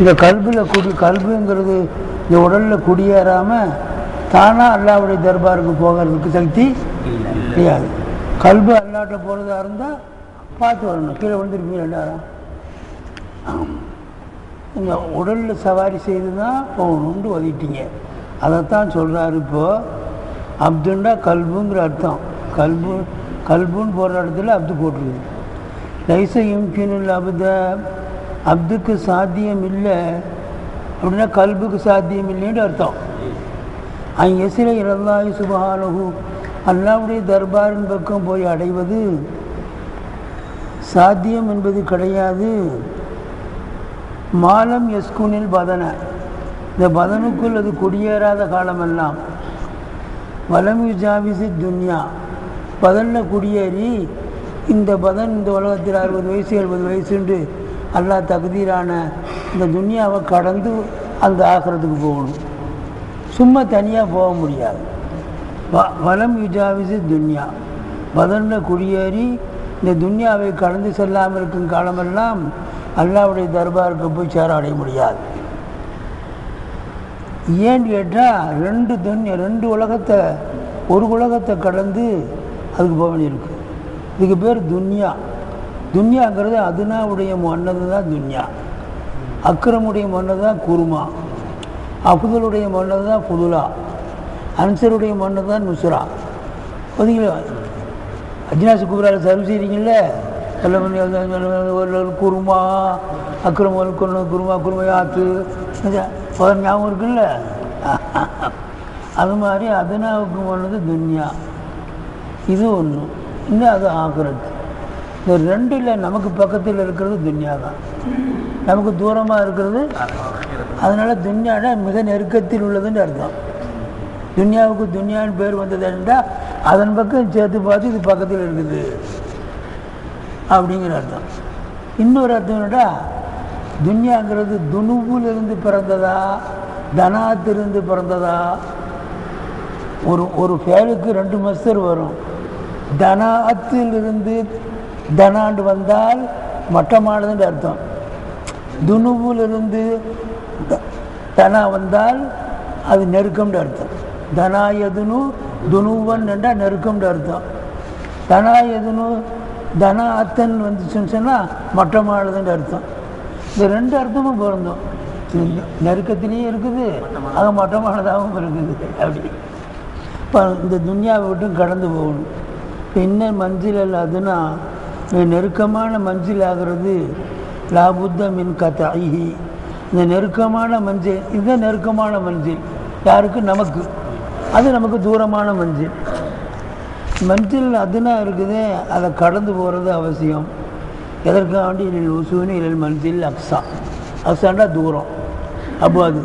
இந்த கல்பில் குடி கல்புங்கிறது இந்த உடலில் குடியேறாமல் தானாக அல்லாவுடைய தர்பாருக்கு போகிறதுக்கு சக்தி கிடையாது. கல்பு அல்லாட்ட போகிறதா இருந்தால் பார்த்து வரணும். கீழே விழுந்துருப்பீங்க எல்லாரும். இந்த உடலில் சவாரி செய்து தான் போகணும்னு ஒதுக்கிட்டீங்க. அதைத்தான் சொல்கிறாரு இப்போது அப்துண்டா கல்புங்கிற அர்த்தம். கல்பு கல்புன்னு போகிற இடத்துல அப்து போட்டிருக்கு லைச யும்கினுல் அப்த அப்துக்கு சாத்தியம் இல்லை அப்படின்னா கல்புக்கு சாத்தியம் இல்லைன்னு அர்த்தம். அங்கே எசிர இரல்லாய் சுபஹானகு அல்லாவுடைய தர்பாரின் பக்கம் போய் அடைவது சாத்தியம் என்பது கிடையாது. மாலம் எஸ்குனில் பதன. இந்த பதனுக்குள் அது குடியேறாத காலமெல்லாம். வலம் ஜாவிசி துன்யா. பதனில் குடியேறி இந்த பதன் இந்த உலகத்தில் அறுபது வயசு எழுபது வயசுண்டு அல்லா தகுதியிலான இந்த துன்யாவை கடந்து அந்த ஆகிறதுக்கு போகணும். சும்மா தனியாக போக முடியாது. வ வலம் யுஜாவிசி துன்யா. பதனில் குடியேறி இந்த துன்யாவை கடந்து செல்லாமல் இருக்கும் காலமெல்லாம் அல்லாவுடைய தர்பாருக்கு போய் சேர அடைய முடியாது. ஏன்னு கேட்டால் ரெண்டு துன்யா ரெண்டு உலகத்தை ஒரு உலகத்தை கடந்து அதுக்கு போக வேண்டியிருக்கு. இதுக்கு பேர் துன்யா. துன்யாங்கிறது அதுனாவுடைய மன்னது தான் துன்யா. அக்ரமுடைய மன்னது தான் குருமா. அப்துலுடைய மன்னது தான் புதுலா அன்சருடைய மன்னது தான் நுசுரா. பார்த்தீங்களா அஜினாசு குபரால் சர்வ் செய்கிறீங்கள குருமா அக்ரம் குருமா குருமையாத்து பதில் ஞாபகம் இருக்குல்ல? அது மாதிரி அதுனாவுக்கு ஒன்றது துன்யா. இது ஒன்று இன்னும் அது ஆகிறது. இந்த ரெண்டில் நமக்கு பக்கத்தில் இருக்கிறது துன்யா தான். நமக்கு தூரமாக இருக்கிறது அதனால் துன்யானா மிக நெருக்கத்தில் உள்ளதுன்னு அர்த்தம். துன்யாவுக்கு துன்யான்னு பேர் வந்தது என்றால் அதன் பக்கம் சேர்த்து பார்த்து இது பக்கத்தில் இருக்குது. அப்படிங்கிற அர்த்தம். இன்னொரு அர்த்தம் என்னடா துன்யாங்கிறது துணுவிலிருந்து பிறந்ததா தனாத்திலிருந்து பிறந்ததா? ஒரு ஒரு ஃபேலுக்கு ரெண்டு மஸ்தர் வரும். தனாத்திலிருந்து தனாண்டு வந்தால் மட்டமானதுன்னு அர்த்தம். துணுவிலிருந்து தனா வந்தால் அது நெருக்கம்னு அர்த்தம். தனா எதுனு துணுவன் என்றால் நெருக்கம்னு அர்த்தம். தனா எதுனு தனா அத்தன் வந்துச்சுன்னு சொன்னால் மட்டமானதுன்னு அர்த்தம். இந்த ரெண்டு அர்த்தமும் பொருந்தும். நெருக்கத்திலையும் இருக்குது அது மட்டமானதாகவும் இருக்குது. அப்படி. இப்போ இந்த துன்யாவை விட்டும் கடந்து போகணும். என்ன இன்னும் மஞ்சள் அதுனா நெருக்கமான மஞ்சள் ஆகிறது லாபுத்த மின் கதாயி இந்த நெருக்கமான மஞ்சள் இதுதான் நெருக்கமான மஞ்சள் யாருக்கு? நமக்கு. அது நமக்கு தூரமான மஞ்சள். மஞ்சள் அதுனா இருக்குது அதை கடந்து போகிறது அவசியம். எதற்காண்டி இதில் உசூனி இதில் மஞ்சள் அக்ஸா. அக்ஸாண்டா தூரம். அப்போ அது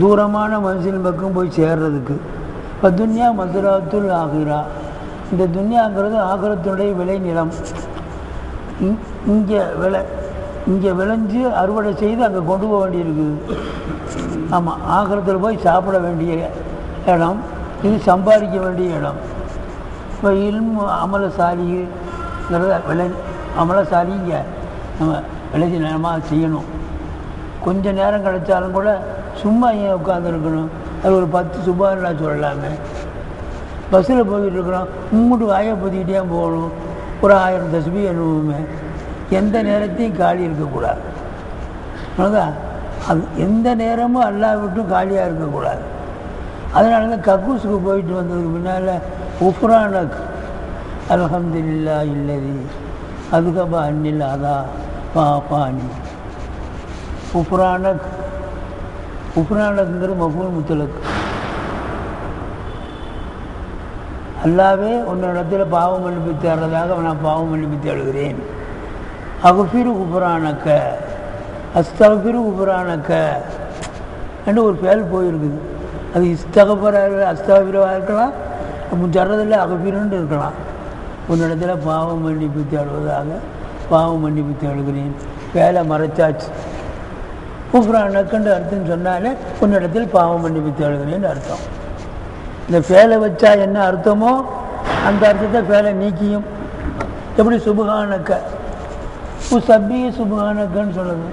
தூரமான மஞ்சள் பக்கம் போய் சேர்றதுக்கு. இப்போ துன்யா மதுராத்துல் ஆகிரா. இந்த துன்யாங்கிறது ஆகரத்தினுடைய விளை நிலம். இங்கே விளை இங்கே விளைஞ்சு அறுவடை செய்து அங்கே கொண்டு போக வேண்டியிருக்குது ஆமாம் ஆகிரத்தில் போய் சாப்பிட வேண்டிய இடம் இது சம்பாதிக்க வேண்டிய இடம். இப்போ இல்மு அமலசாலிங்கிறத விளை அமலசாலிங்க நம்ம விளைச்சி நேரமாக செய்யணும். கொஞ்சம் நேரம் கிடைச்சாலும் கூட சும்மா ஏன் உட்காந்துருக்கணும் அது ஒரு பத்து சுபாரிலா சொல்லலாமே. பஸ்ஸில் போய்கிட்டு இருக்கிறோம் உம்முட்டு வாயை பொத்திக்கிட்டே போகணும். ஒரு ஆயிரம் தசுபி அனுபவமே. எந்த நேரத்தையும் காலி இருக்கக்கூடாது. அவ்வளோதான் அது எந்த நேரமும் அல்லா விட்டும் காலியாக இருக்கக்கூடாது. அதனால தான் கக்கூஸுக்கு போயிட்டு வந்ததுக்கு முன்னால் உஃப்ரானக் அல்ஹம்துலில்லா இல்லதி அதுக்கப்புறம் அன்னில் அதா பாப்பானி உஃப்ரானக் உஃப்ரானக்குங்கிற மஃபூல் முத்தலக்கு அல்லாவே உன்னிடத்தில் பாவம் மன்னிப்பு தேடுறதாக நான் பாவம் மன்னிப்பு தேடுகிறேன். அகுஃபிரு குபுரானக்க அஸ்தகபிரு குபுரானக்க என்று ஒரு பேர் போயிருக்குது. அது இஸ்தகபராக அஸ்தகபிரவாக இருக்கலாம் முஜரதில் அகபிரன்னு இருக்கலாம். உன்னிடத்துல பாவம் மன்னிப்பு தேடுவதாக பாவம் மன்னிப்பு தேடுகிறேன். வேலை மறைச்சாச்சு. குஃப்ரானக்குன்ற அர்த்தம் சொன்னாலே உன்னிடத்தில் பாவம் மன்னிப்பு தேடுகிறேன்னு அர்த்தம். இந்த ஃபேலை வச்சா என்ன அர்த்தமோ அந்த அர்த்தத்தை ஃபேலை நீக்கியும். எப்படி சுபகானக்க? சப்பி சுபகானக்கன்னு சொல்லுது.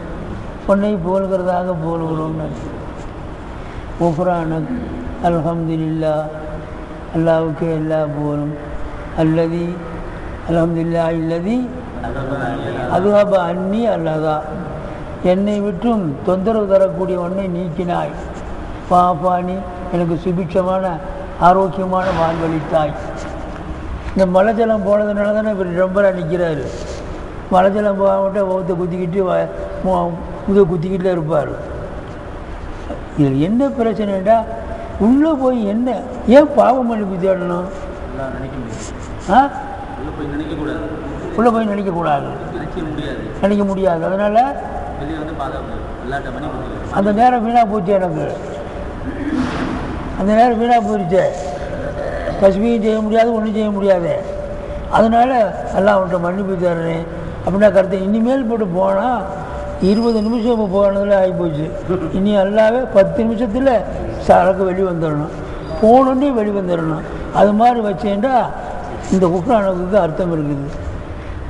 உன்னை போல்கிறதாக போல்கிறோம்னு. உஃப்ரானக் அல்ஹம்துலில்லா அல்லாவுக்கு எல்லா போலும். அல்லதி அல்ஹம்துலில்லா இல்லதி அதுகாப அன்னி அல்லதா. என்னை விட்டும் தொந்தரவு தரக்கூடிய ஒன்றை நீக்கினாய். பாப்பானி எனக்கு சுபிட்சமான ஆரோக்கியமான வாழ்வழித்தாய் இந்த மலை ஜலம் போனதுனால தானே இவர் ரொம்ப நிற்கிறாரு மலை ஜலம் போகாமட்ட ஒவ்வொருத்த குத்திக்கிட்டு முத குத்திக்கிட்டே இருப்பார். இதில் என்ன பிரச்சனைடா உள்ளே போய் என்ன ஏன் பாவம் மன்னிப்பு தேடணும் ஆ? உள்ள போய் நினைக்கக்கூடாது உள்ளே போய் நினைக்கக்கூடாது நினைக்க முடியாது. அதனால் அந்த நேரம் வீணாக போச்சு எனக்கு. அந்த நேரம் வீணாக போயிடுச்சு தஸ்மியும் செய்ய முடியாது ஒன்றும் செய்ய முடியாது. அதனால் எல்லாம் அவன்கிட்ட மன்னிப்பு தர்றேன் அப்படின்னா கருத்து இனிமேல் போட்டு போனால் இருபது நிமிஷம் இப்போ போனதில் ஆகிப்போச்சு. இனி எல்லாவே பத்து நிமிஷத்தில் சரக்கு வெளி வந்துடணும் போனோடனே வெளி வந்துடணும் அது மாதிரி வச்சேன்டா இந்த குக்ரானுக்கு அர்த்தம் இருக்குது.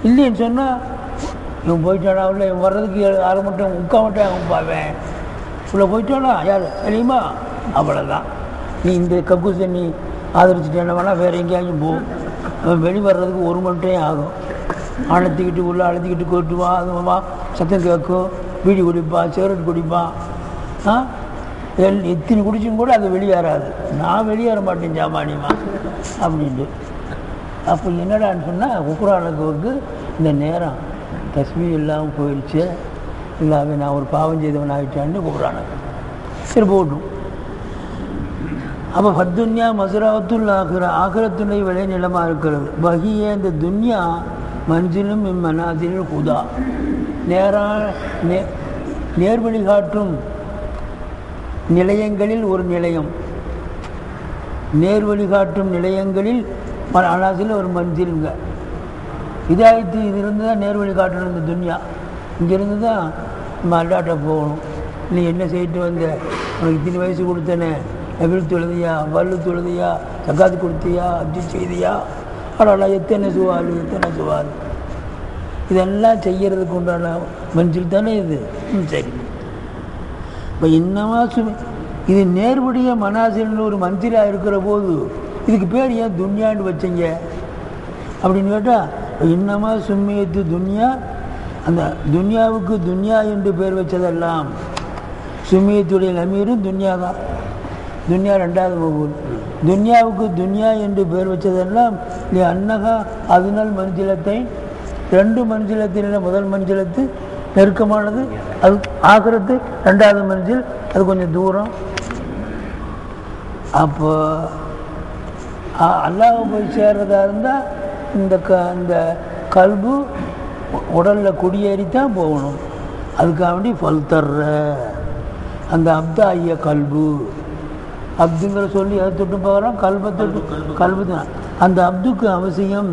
இல்லைன்னு சொன்னால் இவன் போயிட்டானா? இல்லை இவன் வர்றதுக்கு ஏழு- அரை மட்டும் உட்கா மட்டும் அவன் பாவேன். உள்ளே போயிட்டானா? யார்? தெரியுமா அவ்வளோதான் நீ இந்த கக்கூசை நீ ஆதரிச்சுட்டேன்னா வேணா வேறு எங்கேயாச்சும் போகும் அவன் வர்றதுக்கு ஒரு மணி டைம் ஆகும். அழுத்திக்கிட்டு உள்ளே அழுத்திக்கிட்டு வா அது வா சத்தம் கேட்கும் பீடி குடிப்பான் சிகரெட் குடிப்பான் ஆ? எல் எத்தனை குடிச்சும் கூட அது வெளியேறாது. நான் வெளியேற மாட்டேன் ஜாமானியமா? அப்படின்ட்டு. அப்போ என்னடான்னு சொன்னால் குக்குரானுக்கு இந்த நேரம் தஸ்மி இல்லாமல் போயிடுச்சு. இல்லாமல் நான் ஒரு பாவம் செய்தவன் ஆகிட்டான்னு குக்குரானுக்கு சரி போட்டும் அப்போ ஃபத்துன்யா மசுராவத்துல் ஆகிற ஆகிரத்துடைய விளை நிலமாக இருக்கிறது. பகிய இந்த துன்யா மஞ்சிலும் இம்மனாசிலும் ஹுதா. நேரா நே நேர்வழி காட்டும் நிலையங்களில் ஒரு நிலையம். நேர்வழி காட்டும் நிலையங்களில் ம- அனாசில் ஒரு மஞ்சிலுங்க இதாயத்து இதிலிருந்து தான் நேர்வழி காட்டணும் இந்த துன்யா. இங்கிருந்து தான் நம்ம அல்லாட்ட போகணும். நீ என்ன செய்யிட்டு வந்த? உனக்கு இத்தனை வயசு கொடுத்தனே. எவ்வளவு தொழுதியா வல்லு தொழுதியா தக்காத்து கொடுத்தியா அப்படி செய்தியா? ஆனால் எத்தனை சுவால் எத்தனை சுவால். இதெல்லாம் செய்கிறதுக்கு உண்டான மஞ்சள் தானே இது? சரி. இப்போ இன்னமா சுமி இது நேர்படிய மனாசின்னு ஒரு மந்திராக இருக்கிற போது இதுக்கு பேர் ஏன் துன்யான்னு வச்சீங்க? அப்படின்னு கேட்டால் இன்னமா சும்மியத்து துன்யா? அந்த துன்யாவுக்கு துன்யா என்று பேர் வச்சதெல்லாம் சும்மியத்துடைய நமீரும் துன்யா தான் துன்யா ரெண்டாவது மகூல் துன்யாவுக்கு துன்யா என்று பேர் வச்சதெல்லாம் நீ அன்னகா அதுனல் மஞ்சளத்தை ரெண்டு மஞ்சளத்தின முதல் மஞ்சளத்து நெருக்கமானது அது ஆகிறது ரெண்டாவது மஞ்சள் அது கொஞ்சம் தூரம். அப்போ அல்லாஹ் போய் சேர்றதா இருந்தால் இந்த க இந்த கல்பு உடலில் குடியேறி தான் போகணும். அதுக்காக வேண்டி பல் தர்ற அந்த அப்தா ஐய கல்பு. அப்துங்கிற சொல்லி எதை தொட்டு போகிறோம் கல்பை தொட்டு கல்பு தான். அந்த அப்துக்கு அவசியம்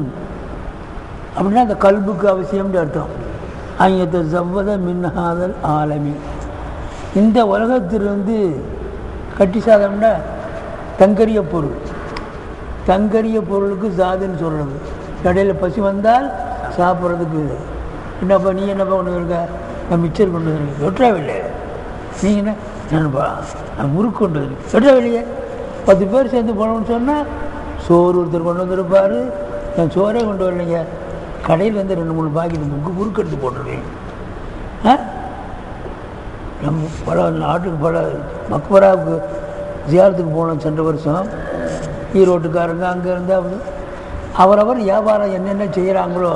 அப்படின்னா அந்த கல்புக்கு அவசியம்னு அர்த்தம். ஐயத்தை சவ்வத மின்ஹாதல் ஆலமி. இந்த உலகத்திலிருந்து கட்டி சாதம்னா தங்கரிய பொருள். தங்கரிய பொருளுக்கு சாதுன்னு சொல்கிறது இடையில பசி வந்தால் சாப்பிட்றதுக்கு என்னப்பா நீ என்னப்பா கொண்டு இருக்க நான் மிச்சர் கொண்டு வரேன் வெட்டாவில்லை நீ என்ன? நான்ப்பா முறுக்கு கொண்டு வரேன் பத்து பேர் சேர்ந்து போனோம்னு சொன்னால் சோறு ஒருத்தர் கொண்டு வந்திருப்பார். நான் சோறே கொண்டு வரலைங்க. கடையில் வந்து ரெண்டு மூணு பாக்கெட் முக்கு முறுக்கு எடுத்து போட்டிருக்கேன் ஆ? நம்ம பல நாட்டுக்கு பல மக்பராவுக்கு ஜியாரத்துக்கு போனோம் சென்ற வருஷம். ஈரோட்டுக்காரங்க அங்கே இருந்தால் அவரவர் வியாபாரம் என்னென்ன செய்கிறாங்களோ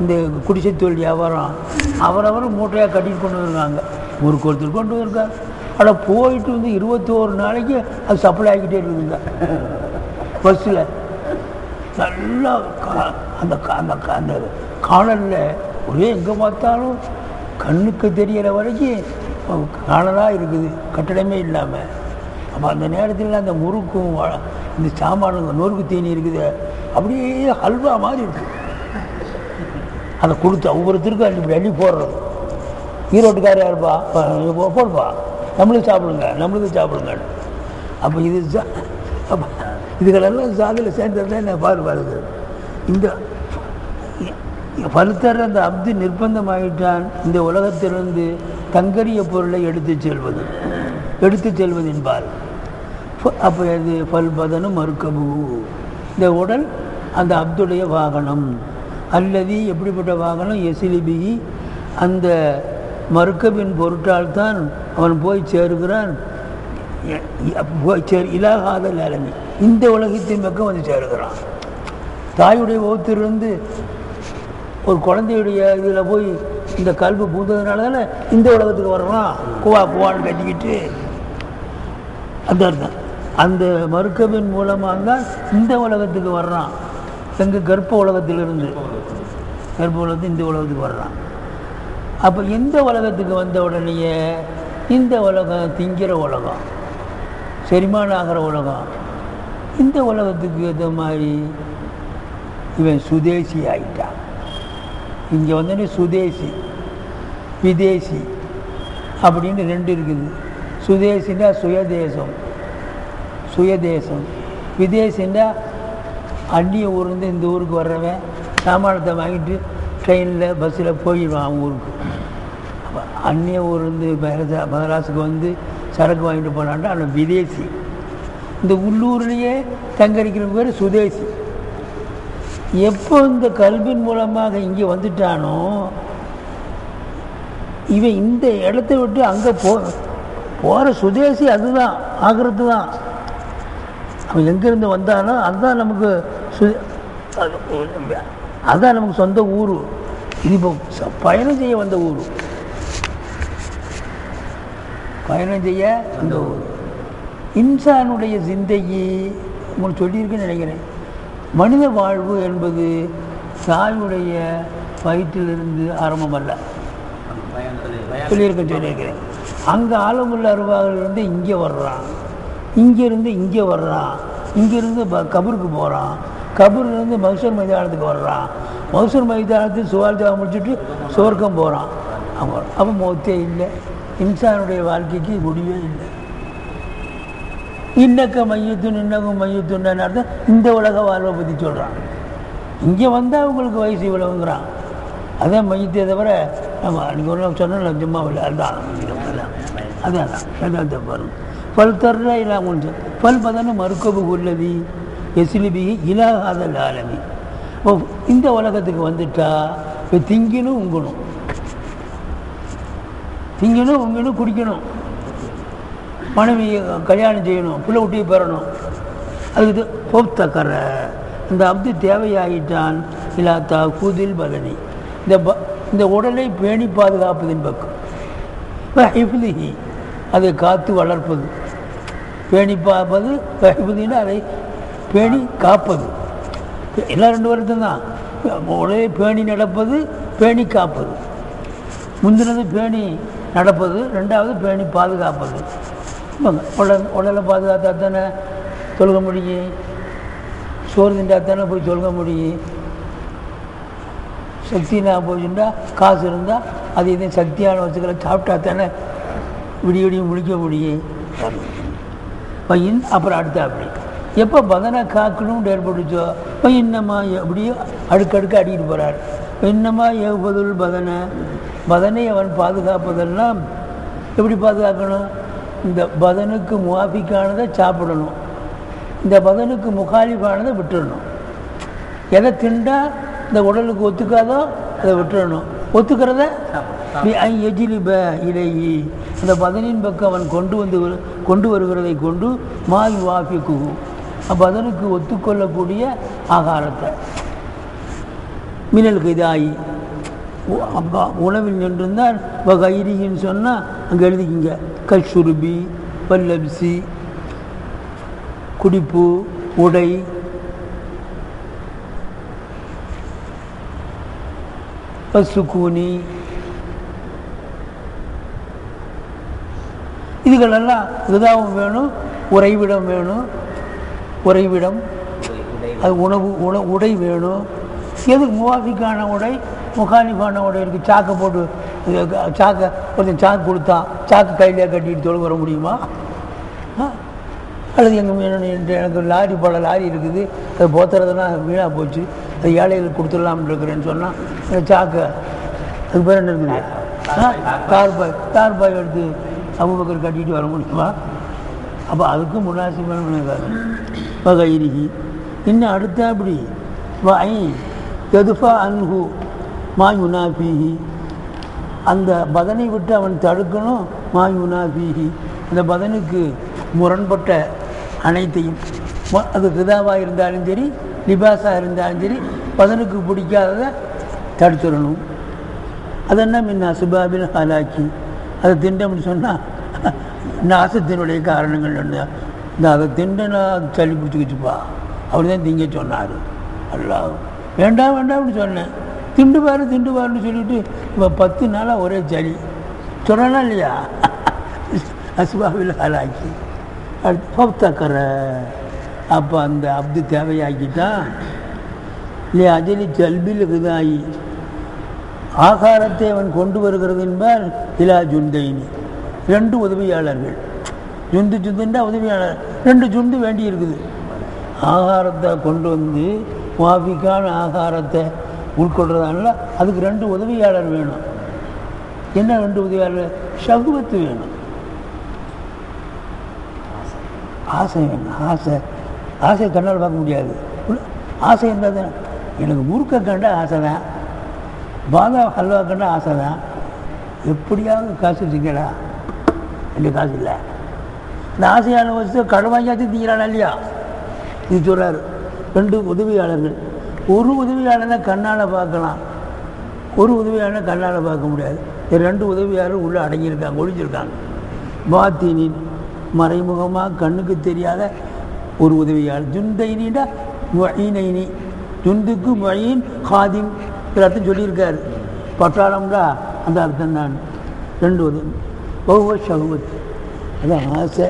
இந்த குடிசை தொழில் வியாபாரம் அவரவர் மூட்டையாக கட்டிட்டு கொண்டு வருவாங்க முறுக்கு ஒருத்தர் கொண்டு வருவாங்க ஆனால் போயிட்டு வந்து இருபத்தி ஒரு நாளைக்கு அது சப்ளை ஆகிக்கிட்டே இருக்குதுங்க பஸ்ஸில் நல்லா கா- அந்த கா- அந்த அந்த காணலில் ஒரே எங்கே பார்த்தாலும் கண்ணுக்கு தெரிகிற வரைக்கும் காணலாக இருக்குது கட்டடமே இல்லாமல் அப்போ அந்த நேரத்தில் அந்த முறுக்கும் இந்த சாமானுங்க நொறுக்கு தீனி இருக்குது அப்படியே ஹல்வா மாதிரி இருக்குது அதை கொடுத்து ஒவ்வொருத்தருக்கும் அள்ளி அள்ளி போடுறது. ஈரோட்டுக்காரர் யாருப்பா? போடுப்பா. நம்மளுக்கு சாப்பிடுங்க நம்மளுக்கு சாப்பிடுங்க. அப்போ இது சா- இதுகளெல்லாம் சாதியில் சேர்ந்தது தான் நான் பாரு பாருங்க இந்த பருத்தர் அந்த அப்து நிர்பந்தமாயிட்டான். இந்த உலகத்திலிருந்து தங்கரிய பொருளை எடுத்துச் செல்வது. எடுத்துச் செல்வது என்பார். அப்போ அது பல்பதனும் மறுக்கபு. இந்த உடல் அந்த அப்துடைய வாகனம். அல்லது எப்படிப்பட்ட வாகனம்? எசிலிபிகி அந்த மறுக்கபின் பொருட்டால் தான் அவன் போய் சேருகிறான். போய் சேர் இலாகாத நிலைமை. இந்த உலகத்தின் பக்கம் வந்து சேருகிறான். தாயுடைய ஓத்திலிருந்து ஒரு குழந்தையுடைய இதில் போய் இந்த கல்வி பூந்ததுனால தானே இந்த உலகத்துக்கு வர்றான். குவா குவான்னு கட்டிக்கிட்டு. அந்த அர்த்தம். அந்த மறுக்கவின் மூலமாக தான் இந்த உலகத்துக்கு வர்றான். எங்கள் கர்ப்ப உலகத்திலிருந்து. கர்ப்ப உலகத்து இந்த உலகத்துக்கு வர்றான். அப்போ இந்த உலகத்துக்கு வந்த உடனேயே இந்த உலகம் திங்கிற உலகம் செரிமானம் ஆகிற உலகம். இந்த உலகத்துக்கு ஏற்ற மாதிரி இவன் சுதேசி ஆகிட்டான் இங்கே வந்தோடனே சுதேசி விதேசி அப்படின்னு ரெண்டு இருக்குது. சுதேசின்னா சுயதேசம் சுயதேசம். விதேசின்னா அந்நிய ஊர்லேருந்து இந்த ஊருக்கு வர்றவன் சாமானத்தை வாங்கிட்டு ட்ரெயினில் பஸ்ஸில் போயிடுவான் அவங்க ஊருக்கு. அப்ப அந்நிய ஊர்லேருந்து மகரா மகராசுக்கு வந்து சரக்கு வாங்கிட்டு போனான்டா அவன் விதேசி. இந்த உள்ளூர்லேயே தங்கடிக்கிற பேர் சுதேசி. எப்போ இந்த கல்வின் மூலமாக இங்கே வந்துட்டானோ இவன் இந்த இடத்த விட்டு அங்கே போ போகிற சுதேசி அதுதான் ஆகிறது தான். அவன் எங்கேருந்து வந்தானோ அதுதான் நமக்கு சு அதுதான் நமக்கு சொந்த ஊர். இது இப்போ பயணம் செய்ய வந்த ஊர். பயணம் செய்ய வந்த ஊர். இன்சானுடைய சிந்தையை உங்களுக்கு சொல்லியிருக்கேன்னு நினைக்கிறேன். மனித வாழ்வு என்பது தாயுடைய வயிற்றிலிருந்து ஆரம்பம் அல்ல சொல்லியிருக்க சொல்லியிருக்கேன். சொல்லியிருக்கிறேன் அங்கே ஆலமுள்ள அருவாவிலிருந்து இங்கே வர்றான். இங்கேருந்து இங்கே வர்றான். இங்கேருந்து ப கபருக்கு போகிறான் கபூர்லேருந்து மகசூர் மைதானத்துக்கு வர்றான். மகசூர் மைதானத்துக்கு சுவால் தேவை முடிச்சுட்டு சுவர்க்கம் போகிறான் அவன் அப்போ மொத்தே இல்லை. இன்சானுடைய வாழ்க்கைக்கு முடிவே இல்லை. இன்னக்க மையத்துன் இன்னக்கும் மையத்துன்னு அர்த்தம் இந்த உலக வாழ்வை பற்றி சொல்கிறான் இங்கே வந்தால் அவங்களுக்கு வயசு இவ்வளவுங்கிறான். அதான் மையத்தை தவிர நம்ம அன்றைக்கி ஒரு நாள் சொன்னால் சும்மா இல்லை அதுதான் அதான் அதான். பாருங்க பல் தர்ற இல்லாமல் பல் பதன மறுக்கவு உள்ளது. எசிலிபி இலாகாத லாலமி ஓ இந்த உலகத்துக்கு வந்துட்டா இப்போ திங்கணும் உங்கணும். திங்கணும் உங்கணும் குடிக்கணும். மனைவி கல்யாணம் செய்யணும் பிள்ளை குட்டியை பெறணும். அதுக்கு போப்தக்கற இந்த அப்து தேவையாயிட்டான் இல்லாத்தா கூதில் பலனி இந்த ப இந்த உடலை பேணி பாதுகாப்பதின் பக்கம் ஹிஃப்திஹி அதை காத்து வளர்ப்பது. பேணி பார்ப்பது ஹிஃப்தின்னு அதை பேணி காப்பது. எல்லாம் ரெண்டு வருத்தம் தான். ஒரே பேணி நடப்பது பேணி காப்பது. முந்தினது பேணி நடப்பது ரெண்டாவது பேணி பாதுகாப்பது. ஆமாங்க. உடல் உடலை பாதுகாத்தா தானே தொழுக முடியும். சோறு தின்றா தானே போய் தொழுக முடியும். சக்தினா போச்சுட்டா காசு இருந்தால் அது இதையும் சக்தியான வச்சுக்கிற சாப்பிட்டா தானே விடிய விடிய முடிக்க முடியும். பையன் அப்புறம் அடுத்த அப்படி எப்போ பதனை காக்கணும்னு ஏற்பட்டுச்சோ பையன்னமா எப்படியோ அடுக்கடுக்கு அடிக்கிட்டு போகிறார் என்னமா ஏவுபதுல் பதனை. பதனை அவன் பாதுகாப்பதெல்லாம் எப்படி பாதுகாக்கணும்? இந்த பதனுக்கு முவாஃபிக்கானதை சாப்பிடணும். இந்த பதனுக்கு முகாலிஃபானதை விட்டுடணும் எதை திண்டா இந்த உடலுக்கு ஒத்துக்காதோ அதை விட்டுறணும். ஒத்துக்கிறத எஜிலிப இலையி அந்த பதனின் பக்கம் அவன் கொண்டு வந்து கொண்டு வருகிறதை கொண்டு மாய் வாஃபி குகு பதனுக்கு ஒத்துக்கொள்ளக்கூடிய ஆகாரத்தை. மினல் கைதாயி. அப்பா உணவில் நின்றிருந்தால் இப்போ கைரின்னு சொன்னால் அங்கே எழுதிக்கிங்க. கஷுருபி பல்லப்சி குடிப்பு உடை. பசுக்கூனி இதுகளெல்லாம் இதாகவும் வேணும் உறைவிடம் வேணும். உறைவிடம். அது உணவு உண உடை வேணும். எதுக்கு முவாஃபிக்கான உடை? முகாலிஃபான உடை இருக்குது சாக்கை போட்டு சாக்கை கொஞ்சம் சாக்கு கொடுத்தான் சாக்கு கையிலே கட்டிட்டு தொழில் வர முடியுமா? அல்லது எங்கள் எனக்கு லாரி பல லாரி இருக்குது. அது போத்துறதுனா வீணாக போச்சு. அது ஏழைகளுக்கு கொடுத்துடலாம்னு இருக்கிறேன்னு சொன்னால் சாக்கை அது பேர் என்ன இருக்குது? ஆ? கார் பாய் கார் பாய் எடுத்து அபுபக்கர் கட்டிட்டு வர முடியுமா? அப்போ அதுக்கும் முன்னாசிமான வகைரிகி இன்னும் அடுத்த அப்படி? வை எதுஃபா அன்ஹு மா யுனாஃபீஹி. அந்த பதனை விட்டு அவன் தடுக்கணும் மா யுனாஃபீஹி. அந்த பதனுக்கு முரண்பட்ட அனைத்தையும் அது கிதாவாக இருந்தாலும் சரி லிபாஸாக இருந்தாலும் சரி பதனுக்கு பிடிக்காததை தடுத்துடணும். அது என்ன மின்ன சுபாபில் ஹாலாக்கி? அதை திண்டம்னு சொன்னால் நாசத்தினுடைய காரணங்கள் என்ன? இந்த அதை திண்டனா சளி பிடிச்சிக்கிச்சுப்பா அவர் தான் திங்க சொன்னார். அல்லா வேண்டாம் அப்படின்னு சொன்னேன். திண்டு பாரு திண்டு பாருன்னு சொல்லிட்டு இப்போ பத்து நாளாக ஒரே சளி சொல்லலாம் இல்லையா? அசுபாவில் ஹாலாக்கி அடுத்து அப்போ அந்த அப்து தேவையாக்கிட்டான். இல்லையா அஜலி ஜல்பில் கிதாயி ஆகாரத்தை அவன் கொண்டு வருகிறது என்பால் இலா ஜுந்தைனி ரெண்டு உதவியாளர்கள். ஜுந்து ஜுந்துண்டா உதவியாளர். ரெண்டு ஜுந்து வேண்டி இருக்குது ஆகாரத்தை கொண்டு வந்து மாஃபிக்கான ஆகாரத்தை உட்கொள்றதால அதுக்கு ரெண்டு உதவியாளர் வேணும். என்ன ரெண்டு உதவியாளர்? சகுவத்து வேணும். ஆசை வேணும். ஆசை. ஆசை கண்ணால் பார்க்க முடியாது. ஆசை இருந்தால் தான். எனக்கு முறுக்க கண்ட ஆசை தான். பாதாம் ஹல்வா கண்ட ஆசை தான். எப்படியாவது காசு வச்சுக்கடா. ரெண்டு காசு இல்லை. இந்த ஆசையான வச்சு கடன் வாங்கியாச்சும் தீங்கிறானா இல்லையா? இது சொல்கிறார் ரெண்டு உதவியாளர்கள். ஒரு உதவியாளனை கண்ணால் பார்க்கலாம். ஒரு உதவியாளனை கண்ணால் பார்க்க முடியாது. ரெண்டு உதவியாளர் உள்ளே அடங்கியிருக்காங்க ஒழிஞ்சிருக்காங்க பாத்தினின் மறைமுகமாக கண்ணுக்கு தெரியாத ஒரு உதவியாளர். ஜுந்தைனிடா மொயினைனி ஜுந்துக்கு மொயின் ஹாதிம். அர்த்தம் சொல்லியிருக்காரு. பட்டாளம்டா அந்த அர்த்தம் தான். ரெண்டு உதவி. ஒவ்வொ ஷகுவத் அதான் ஆசை.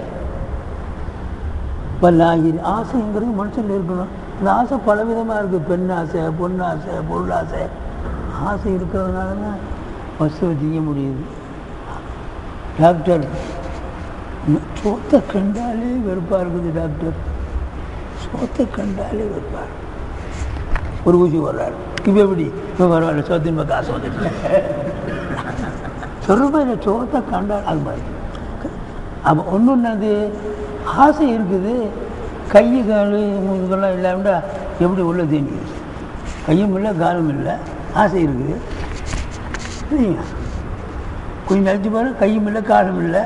பல்லாயிரம் ஆசைங்கிறது மனுஷன் இருக்கணும். இந்த ஆசை பலவிதமாக இருக்குது பெண் ஆசை பொண்ணு ஆசை பொருள் ஆசை. ஆசை இருக்கிறதுனால தான் வசூல் செய்ய முடியுது. டாக்டர் சோத்தை கண்டாலே வெறுப்பாக இருக்குது டாக்டர். சோத்தை கண்டாலே வெறுப்பாக இருக்கு. ஒரு ஊசி வர்றாரு இப்போ எப்படி? இப்போ பரவாயில்ல சோத்தின் பக்கம் ஆசை வந்துட்டு சொல்லுவேன் சோத்தை கண்டால் அது மாதிரி. அப்போ ஒன்று என்னது? ஆசை இருக்குது. கை கால் இதெல்லாம் இல்லாமட்டா எப்படி உள்ள தேங்கி கையும் இல்லை காலும் இல்லை. ஆசை இருக்குது. சரிங்க கொஞ்சம் நினச்சி பாரு கையும் இல்லை காலும் இல்லை.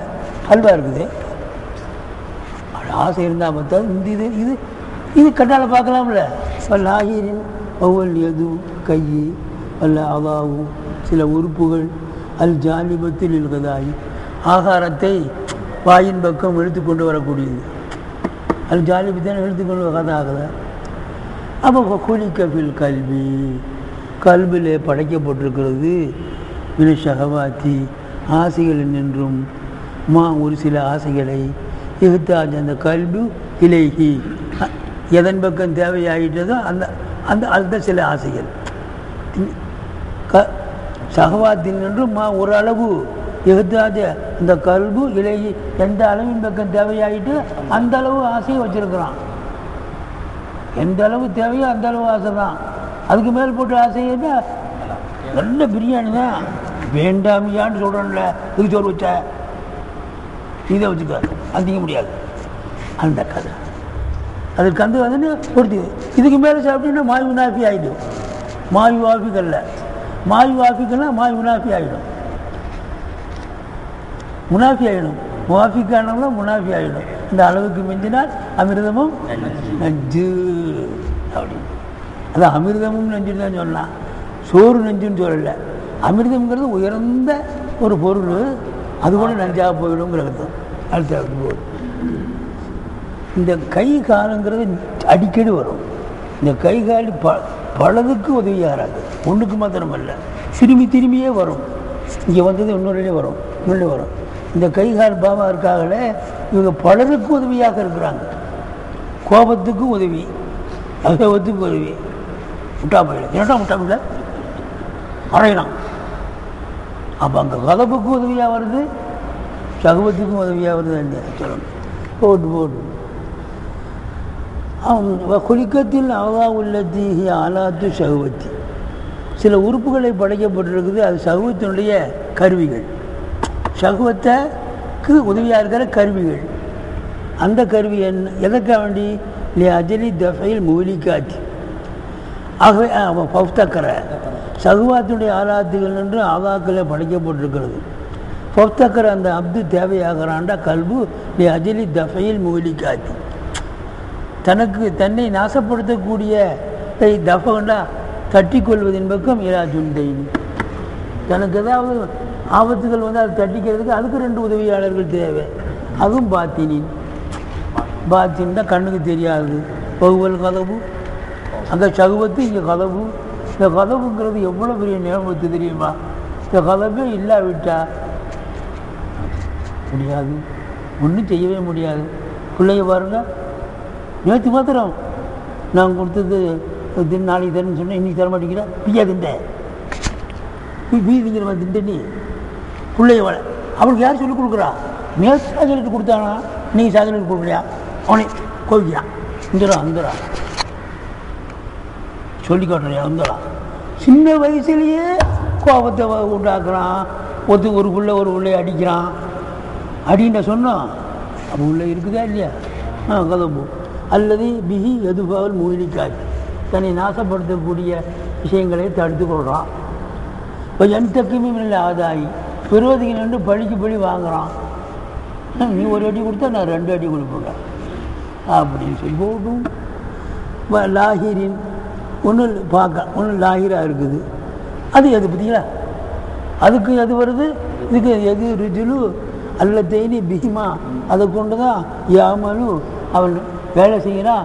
அல்வா இருக்குது. ஆசை இருந்தால் பார்த்தா இந்த இது இது இது கண்ணால் பார்க்கலாம்ல. வல்ல ஆகிரின் ஒவ்வொரு எது கை வல்ல அவாவு சில உறுப்புகள் அல் ஜாலிபத்தில் இருக்கிறதாய் ஆகாரத்தை வாயின் பக்கம் இழுத்து கொண்டு வரக்கூடியது. அல் ஜாலிபத்தை இழுத்து கொண்டு வராதாகுதா அப்போ குலிக்கபில் கல்வி கல்வியில் படைக்கப்பட்டிருக்கிறது மின ஷகவாத்தி ஆசைகள் நின்றும் மா ஒரு சில ஆசைகளை எகுத்தாஜ் அந்த கல்வி இலேகி. எதன் பக்கம் தேவையாகிட்டதோ அந்த அந்த அந்த சில ஆசைகள். க சகவாத்தின் நின்றும் மா ஒரு அளவு இந்த கல்பு இலகி எந்த அளவின் பக்கம் தேவையாயிட்டு அந்த அளவு ஆசையை வச்சிருக்கிறான். எந்த அளவு தேவையோ அந்த அளவு ஆசை தான். அதுக்கு மேல் போட்டு ஆசைன்னா நல்ல பிரியாணி தான். வேண்டாமியான்னு சொல்கிறோம்ல இது சோறு வச்ச? இதை வச்சுக்க அதிக முடியாது. அந்த கதை. அது கந்து வந்து பொறுத்து. இதுக்கு மேலே சாப்பிட்டீங்கன்னா மாய் உனாஃபி ஆகிடும் மாய் வாஃபிக்கல்ல மாய் வாஃபிக்கெல்லாம் மாய் உனாஃபி ஆகிடும் முனாஃபி ஆகிடும் முனாஃபிக்கானவங்களும் முனாஃபி ஆகிடும் இந்த அளவுக்கு மிஞ்சினால் அமிர்தமும் நஞ்சு. அப்படின்னு அதான் அமிர்தமும் நஞ்சுன்னு தான் சொல்லலாம். சோறு நஞ்சுன்னு சொல்லலை. அமிர்தம்ங்கிறது உயர்ந்த ஒரு பொருள். அது கூட நஞ்சாக போயிடுங்கிற அர்த்தம். அடுத்த போது இந்த கை காலுங்கிறது அடிக்கடி வரும். இந்த கை கால் ப பலதுக்கு உதவியாகாது. ஒன்றுக்கு மாத்திரம் இல்லை திரும்பி திரும்பியே வரும். இங்கே வந்தது இன்னொருலே வரும். இன்னொரு வரும். இந்த கைகால் பாபா இருக்காங்களே இவங்க பலருக்கு உதவியாக இருக்கிறாங்க. கோபத்துக்கும் உதவி அகவத்துக்கும் உதவி. முட்டா என்னடா முட்டா போயில அப்போ அங்கே கதப்புக்கும் உதவியாக வருது சகுவத்துக்கும் உதவியாக வருது சொல்லணும். போட்டு போட்டு. குலிக்கத்தில் அவதா உள்ளத்தி ஆலாத்து சகுபத்தி. சில உறுப்புகளை படைக்கப்பட்டிருக்குது அது சகுபத்தினுடைய கருவிகள். சகுவத்தைக்கு உதவியாக இருக்கிற கருவிகள். அந்த கருவி என்ன எதற்காக வேண்டி? லி அஜலி தசையில் மூலிகாத்தி. ஆகவே பௌத்தக்கரை சகுவாத்தினுடைய ஆலாத்துகள் என்று ஆதாக்கில் படைக்கப்பட்டிருக்கிறது. பௌத்தக்கரை அந்த அப்து தேவையாகிறான்டா கல்பு நீ அஜலி தஃபையில் மூலிகாத்தி. தனக்கு தன்னை நாசப்படுத்தக்கூடிய தஃபண்டா தட்டி கொள்வதின் பக்கம் இரா ஜுண்டைன் தனக்கு ஏதாவது ஆபத்துகள் வந்து அதை தட்டிக்கிறதுக்கு அதுக்கு ரெண்டு உதவியாளர்கள் தேவை. அதுவும் பாத்தினின். பாத்தின் தான் கண்ணுக்கு தெரியாது. பகுவல் கதவு அங்கே சகுவத்து இங்கே கதவு. இந்த கதவுங்கிறது எவ்வளோ பெரிய நியமத்து தெரியுமா? இந்த கதவே இல்லாவிட்டா முடியாது. ஒன்றும் செய்யவே முடியாது. பிள்ளைய பாருங்க. நேற்று மாத்திரம் நான் கொடுத்தது தின் நாளைக்கு தரேன்னு சொன்னேன். இன்னைக்கு தர மாட்டேங்கிற பிய்யா திண்டேன் மாதிரி திண்ட நீ. பிள்ளைய வள அவனுக்கு யார் சொல்லிக் கொடுக்குறா? நேற்று சாக்லேட் கொடுத்தானா? நீ சாக்லேட் கொடுக்குறியா? அவனை கோவிக்கிறான் இந்தரா அந்தரா சொல்லி காட்டுறியா? அந்தரா சின்ன வயசுலேயே கோபத்தை உண்டாக்குறான். ஒத்து ஒரு பிள்ளை ஒரு பிள்ளைய அடிக்கிறான். அடின்னு சொன்னோம் அப்போ உள்ள இருக்குதா இல்லையா? ஆ கதம்பு. அல்லது பிஹி எதுபாவல் மூலிக்காது தன்னை நாசப்படுத்தக்கூடிய விஷயங்களை தடுத்து கொள்கிறான் இப்போ என் தக்குமே இல்லை ஆதாயி. விரோதிகள் நின்று பழிக்கு பழி வாங்குறான். நீ ஒரு அடி கொடுத்தா நான் ரெண்டு அடி கொடுப்பேன். அப்படின்னு சொல்லி போட்டும். லாகிரின் லாஹிரின் ஒன்று பார்க்க ஒன்று லாகிராக இருக்குது. அது எது பார்த்தீங்களா? அதுக்கு எது வருது? இதுக்கு எது ரிஜிலு அல்ல தேனி பிஹிமா அதை கொண்டு தான் யாமலு அவன் வேலை செய்கிறான்.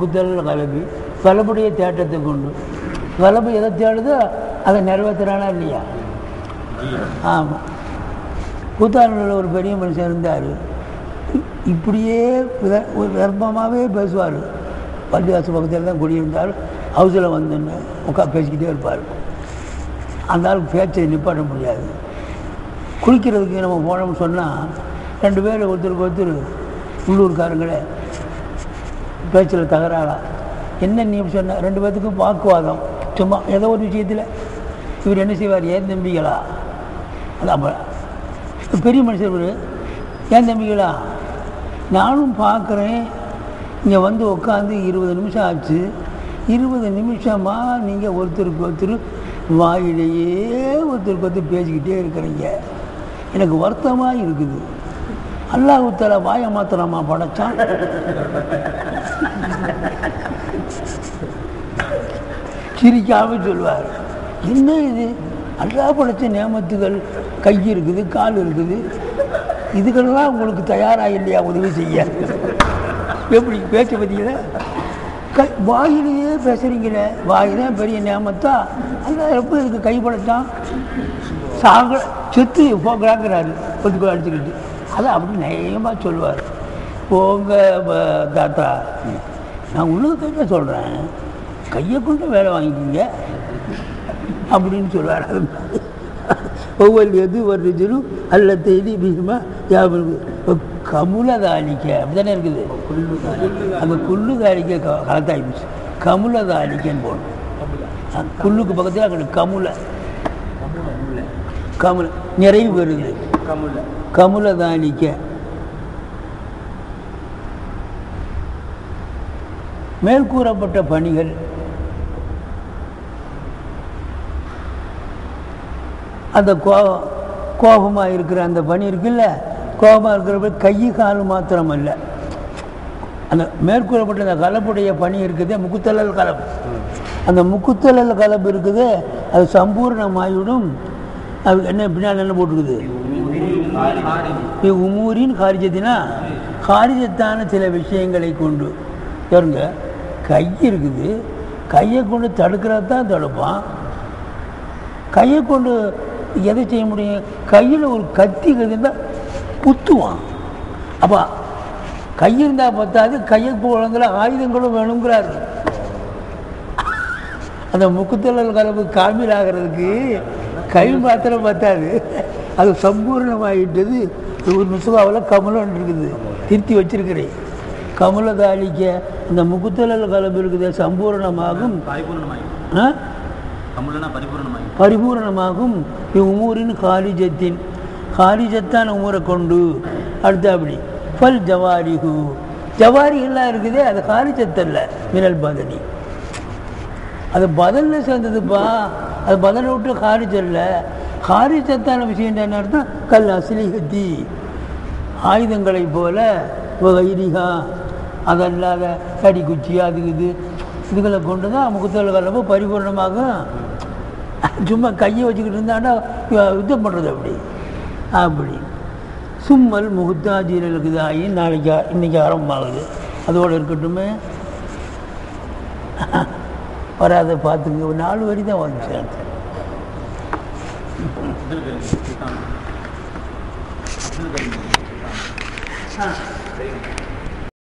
புத்தகில் கலபி. கலபுடைய தேட்டத்தை கொண்டு. கலபு எதை தேடுதோ அதை நிறைவேற்றுறானா இல்லையா? ஆமாம் கூத்தாளூரில் ஒரு பெரிய மனுஷன் இருந்தார். இப்படியே கர்ப்பமாகவே பேசுவார். பள்ளிவாசல் பக்கத்தில் தான் குடியிருந்தார் ஹவுஸில் வந்துன்னு உட்கா பேசிக்கிட்டே இருப்பார். அந்த ஆளுக்கு பேச்சை நிப்பாட்ட முடியாது. குளிக்கிறதுக்கு நம்ம போனோம்னு சொன்னால் ரெண்டு பேர் ஒருத்தருக்கு ஒருத்தர் உள்ளூர்காரங்களே பேச்சில் தகராளா என்ன நீ சொன்ன? ரெண்டு பேர்த்துக்கும் வாக்குவாதம். சும்மா ஏதோ ஒரு விஷயத்தில். இவர் என்ன செய்வார்? ஏன் தம்பிகளா அப்போ. பெரிய மனுஷர் ஏன் தம்பிகளா நானும் பார்க்குறேன் இங்கே வந்து உட்காந்து இருபது நிமிஷம் ஆச்சு. இருபது நிமிஷமாக நீங்கள் ஒருத்தருக்கு ஒருத்தர் வாயிலேயே ஒருத்தருக்கு ஒருத்தர் பேசிக்கிட்டே இருக்கிறீங்க. எனக்கு வருத்தமாக இருக்குது. அல்லாஹ் வாயை மாத்திரமா படைச்சான் சிரிக்காமல் சொல்வார். என்ன இது? அல்லாஹ் படைச்ச நியமத்துகள் கை இருக்குது கால் இருக்குது. இதுக்கெல்லாம் உங்களுக்கு தயாராக இல்லையா உதவி செய்ய? எப்படி? பேச்ச பார்த்தீங்களா கை வாயிலேயே பேசுகிறீங்களே வாய் தான் பெரிய நியமத்தா? அந்த எப்போ இதுக்கு கை படைச்சான் சாக செத்து போகிறாங்கிறாரு கொஞ்சம் அடிச்சுக்கிட்டு. அதை அப்படி நயமாக சொல்லுவார். போங்க தாத்தா. நான் உள்ளதை சொல்கிறேன் கையை கொண்டு வேலை வாங்கிக்கிங்க. அப்படின்னு சொல்லுவார். அது மாதிரி. ஒவ்வொரு எது வருஜனும் அல்ல தேதி பீமா யாபம் கமுலதாளிக்க அப்படிதானே இருக்குது? அந்த குள்ளுதாளிக்க கலத்தாயிடுச்சு கமுலதாளிக்கன்னு போடணும் அஹ் குள்ளுக்கு பக்கத்தில் அங்கே கமுல. கமுல நிறைவு வருது. கமுல்ல கமுலதானிக்க மேற்கூறப்பட்ட பணிகள் அந்த கோபம் கோபமாக இருக்கிற அந்த பணி இருக்குல்ல கோபமாக இருக்கிறப்ப கை கால் மாத்திரம் அல்ல அந்த மேற்கூறப்பட்ட அந்த கலப்புடைய பணி இருக்குது முக்குத்தலல் கலப்பு. அந்த முக்குத்தலல் கலப்பு இருக்குது அது சம்பூர்ணமாயிடும். அது என்ன பின்னால் என்ன போட்டிருக்குது? உமூரின் காரிஜத்தினா காரிஜத்தான சில விஷயங்களை கொண்டு பாருங்க கை இருக்குது கையை கொண்டு தடுக்கிறது தான் தடுப்பான். கையை கொண்டு எதை செய்ய முடியும்? கையில் ஒரு கத்தி இருந்தால் குத்துவான். அப்போ கை இருந்தால் பத்தாது கையை போலங்கிற ஆயுதங்களும் வேணுங்கிறாரு. அந்த முக்குத்தலல் கலப்பு காமில் ஆகிறதுக்கு கை மாத்திரம் பத்தாது. அது சம்பூர்ணமாயிட்டது. ஒரு நுசுகாவில் கமலம் இருக்குது. திருத்தி வச்சிருக்கிறேன். கமலதாளிக்க இந்த முகுத்தலல் கலப்பு இருக்குது சம்பூரணமாகும். ஆ? பரிபூரணமாகும். இவ்வுமூரின் காலிஜத்தின். காலிஜத்தான உமரை கொண்டு அடுத்து அப்படி ஃபல் ஜவாரிஹு. ஜவாரி எல்லாம் இருக்குதே அது காலிஜத்தல்ல மினல் பதனி. அது பதிலில் சேர்ந்ததுப்பா. அது பதலை விட்டு காரிஜல்ல காரிஜத்தான விஷயம் என்ன அர்த்தம் கல் அசிலிகத்தி ஆயுதங்களைப் போல வைரிகா அதல்லாத தடி குச்சி அது இது. இதுகளை கொண்டு தான் முகத்தல் கலப்பு பரிபூர்ணமாகும். சும்மா கையை வச்சுக்கிட்டு இருந்தாண்டா யுத்தம் பண்ணுறது அப்படி. அப்படி. சும்மல் முகுத்தாஜீரல் இருக்குது ஆகி நாளைக்கு இன்னைக்கு ஆரம்பமாகுது. அதோடு இருக்கட்டுமே. வராத பார்த்துங்க ஒரு நாலு வரி தான் வந்து சேர்த்து. அப்துல்